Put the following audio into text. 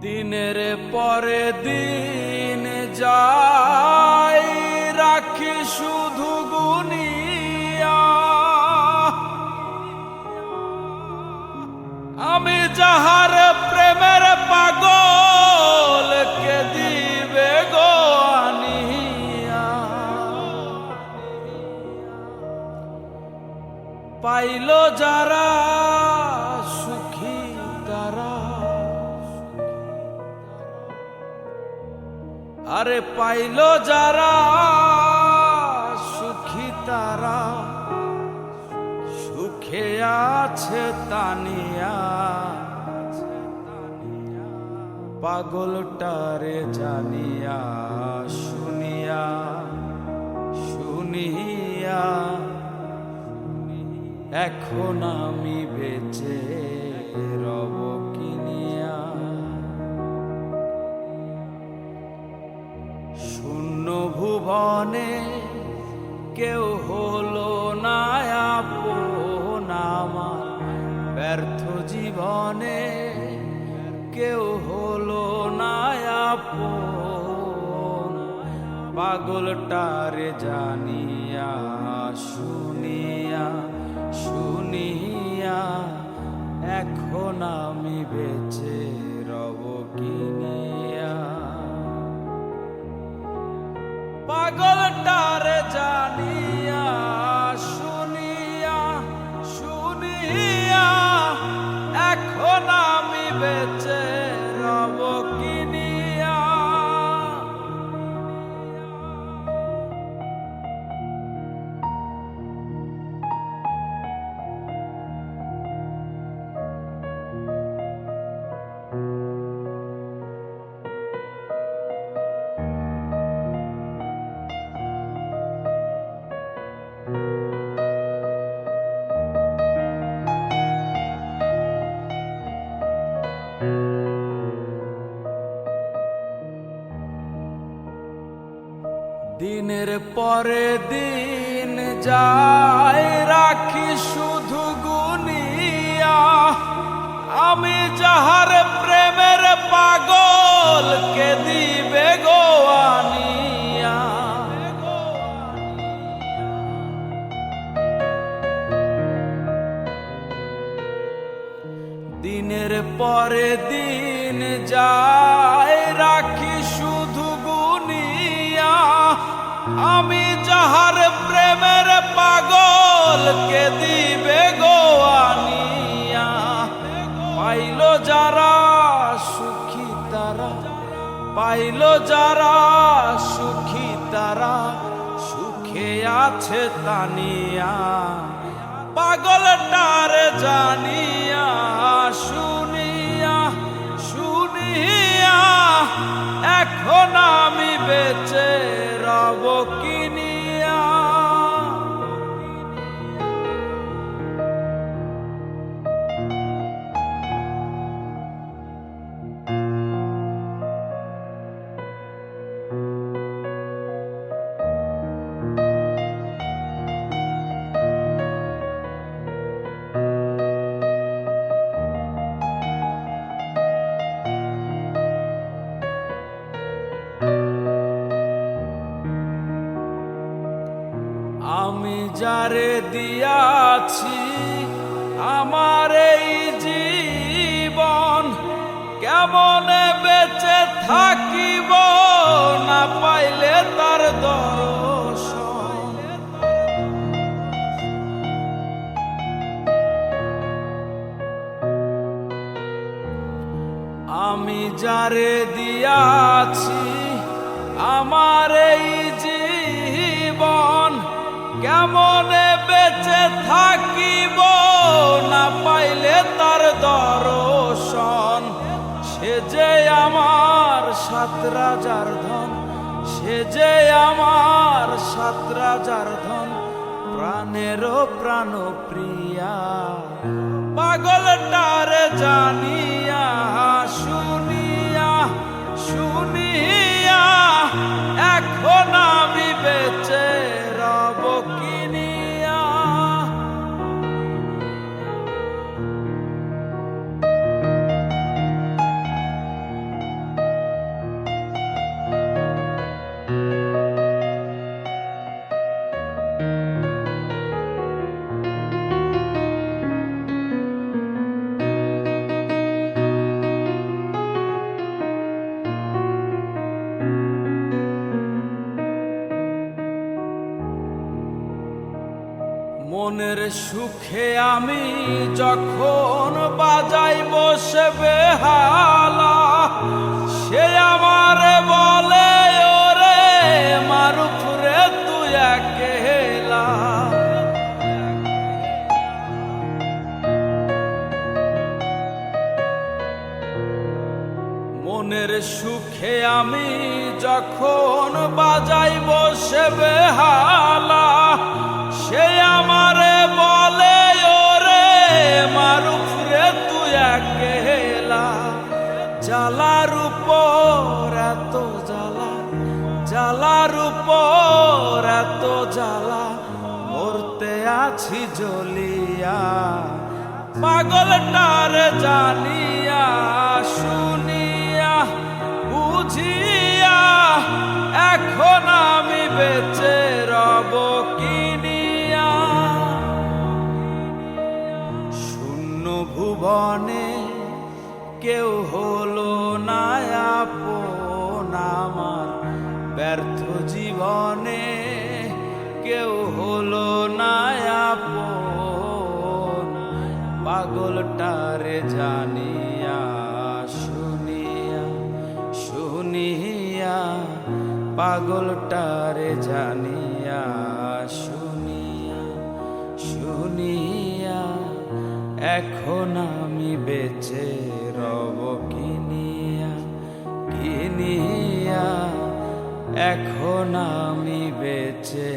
দিনের পরে দিন যাই রাখি শুধু গুনিয়া। আমি যাহার প্রেমের পাগল, কে দিবে গো আনিয়া। পাইল যারা আরে পাইল যারা সুখী তারা, সুখে আছে তানিয়া। পাগলটারে জানিয়া, শুনিয়া শুনিয়া, এখন আমি বেঁচে রব। ভুবনে কেউ হলো না আমার। ব্যর্থ জীবনে কেউ হলো না পাগলটারে জানিয়া দিনের পরে দিন যায় রাখি শুধু গুনিয়া। আমি যাহার প্রেমের পাগল কে পাগল দিবে গোয়ানিয়া পাইল যারা সুখী তারা, পাইল যারা সুখী তারা, সুখে আছে তানিয়া। পাগলটার জানিয়া শুনিয়া কেমনে বেঁচে থাকিব না পাইলে তার দর্শন। আমি যারে দিয়াছি আমার এই জীবন, কেমনে বেঁচে থাকিব না পাইলে তার দর্শন? যে আমার সাত রাজার ধন, সে যে আমার সাত রাজার ধন প্রাণেরও প্রাণ প্রিয়া। পাগলটার জানিয়া, শুনিয়া শুনিয়া মনের সুখে আমি যখন বাজাই বসে বেহালা, সে আমার বলে, ওরে মারুফ রে, তুই একেলা। মনের সুখে আমি যখন বাজাই বসে বেহালা সে আমারে বলে, ওরে মারুফ রে, তুই একেলা। জ্বালার উপর এত জ্বালা, জ্বালার উপর এত জ্বালা। মরতে আছি জ্বলিয়া পাগলটার জানিয়া ভুবনে কেউ হলো না আপন আমার ব্যর্থ জীবনে কেউ হলো না আপন। পাগলটারে জানিয়া, শুনিয়া শুনিয়া, পাগলটারে জানিয়া, শুনিয়া শুনিয়া এখন আমি বেঁচে রব কিনিয়া কিনিয়া এখন আমি বেঁচে